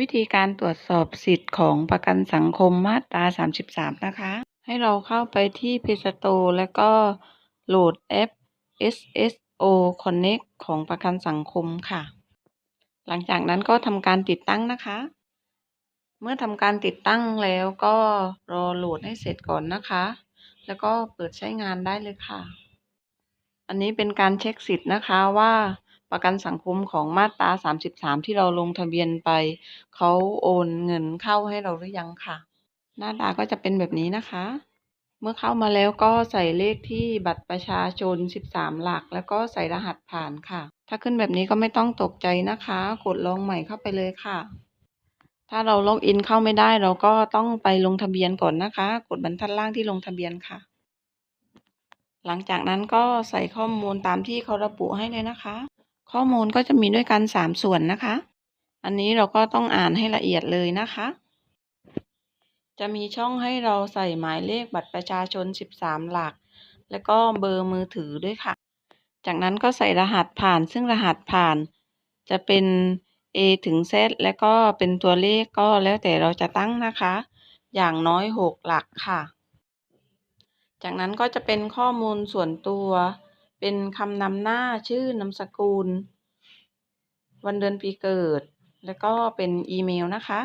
วิธีการตรวจสอบสิทธิ์ของประกันสังคมมาตรา 33 นะคะ ให้เราเข้าไปที่ Play Store แล้วก็โหลดแอป SSO Connect ของประกันสังคมค่ะ หลังจากนั้นก็ทำการติดตั้งนะคะ เมื่อทำการติดตั้งแล้วก็รอโหลดให้เสร็จก่อนนะคะ แล้วก็เปิดใช้งานได้เลยค่ะ อันนี้เป็นการเช็คสิทธิ์นะคะว่า ประกันสังคมของมาตรา33 ที่เราลงทะเบียนไป เขาโอนเงินเข้าให้เราหรือยังค่ะ หน้าตาก็จะเป็นแบบนี้นะคะ เมื่อเข้ามาแล้วก็ใส่เลขที่บัตรประชาชน 13 หลัก แล้วก็ใส่รหัสผ่านค่ะ ถ้าขึ้นแบบนี้ก็ไม่ต้องตกใจนะคะ กดลองใหม่เข้าไปเลยค่ะ ถ้าเราล็อกอินเข้าไม่ได้เราก็ต้องไปลงทะเบียนก่อนนะคะ กดบรรทัดล่างที่ลงทะเบียนค่ะ หลังจากนั้นก็ใส่ข้อมูลตามที่เขาระบุให้เลยนะคะ ข้อมูลก็จะมีด้วยกัน 3 ส่วนนะคะ อันนี้เราก็ต้องอ่านให้ละเอียดเลยนะคะ จะมีช่องให้เราใส่หมายเลขบัตรประชาชน 13 หลัก แล้วก็เบอร์มือถือด้วยค่ะ จากนั้นก็ใส่รหัสผ่าน ซึ่งรหัสผ่าน จะเป็น A ถึง Z แล้วก็เป็นตัวเลขก็แล้วแต่เราจะตั้งนะคะ อย่างน้อย 6 หลักค่ะ จากนั้นก็จะเป็นข้อมูลส่วนตัว เป็นคำนำหน้าชื่อนามสกุล วันเดือนปีเกิด แล้วก็เป็นอีเมลนะคะ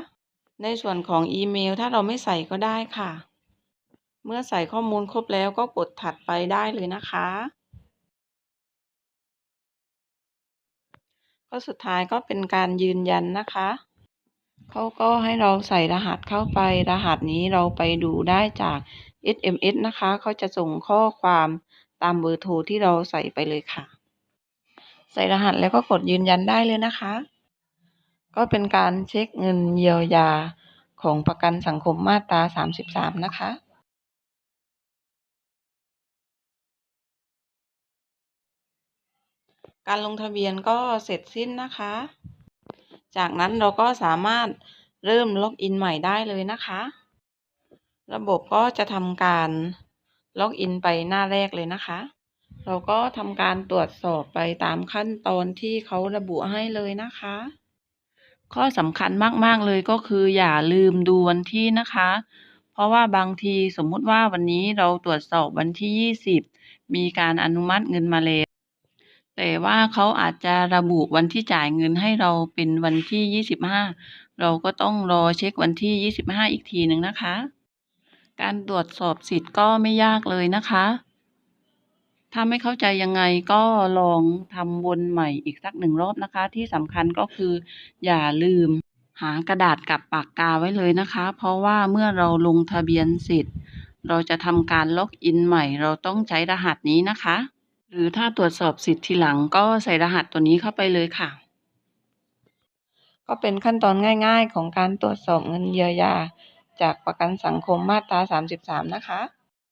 ในส่วนของอีเมลถ้าเราไม่ใส่ก็ได้ค่ะ เมื่อใส่ข้อมูลครบแล้วก็กดถัดไปได้เลยนะคะก็สุดท้ายก็เป็นการยืนยันนะคะเขาก็ให้เราใส่รหัสเข้าไป รหัสนี้เราไปดูได้จาก SMS นะคะ เขาจะส่งข้อความ ตามเบอร์โทรที่เราใส่ไปเลยค่ะ ใส่รหัสแล้วก็กดยืนยันได้เลยนะคะ ก็เป็นการเช็คเงินเยียวยาของประกันสังคมมาตรา 33 นะคะ การลงทะเบียนก็เสร็จสิ้นนะคะ จากนั้นเราก็สามารถเริ่มล็อกอินใหม่ได้เลยนะคะ ระบบก็จะทำการ ล็อกอินไปหน้าแรกเลยนะคะ เราก็ทำการตรวจสอบไปตามขั้นตอนที่เขาระบุให้เลยนะคะ ข้อสำคัญมาก ๆ เลยก็คืออย่าลืมดูวันที่นะคะ เพราะว่าบางทีสมมุติว่าวันนี้เราตรวจสอบวันที่ 20 มีการอนุมัติเงินมาแล้วแต่ว่าเขาอาจจะระบุวันที่จ่ายเงินให้เราเป็นวันที่ 25 เราก็ต้องรอเช็ควันที่ 25 อีกทีหนึ่งนะคะ การตรวจสอบสิทธิ์ก็ไม่ยากเลยนะคะ ถ้าไม่เข้าใจยังไงก็ลองทำวนใหม่อีกสักหนึ่งรอบนะคะ ที่สำคัญก็คืออย่าลืมหากระดาษกับปากกาไว้เลยนะคะ เพราะว่าเมื่อเราลงทะเบียนเสร็จเราจะทำการล็อกอินใหม่ เราต้องใช้รหัสนี้นะคะ หรือถ้าตรวจสอบสิทธิ์ทีหลังก็ใส่รหัสตัวนี้เข้าไปเลยค่ะ ก็เป็นขั้นตอนง่าย ๆ ของการตรวจสอบเงินเยียวยา จากประกันสังคมมาตรา 33 นะคะ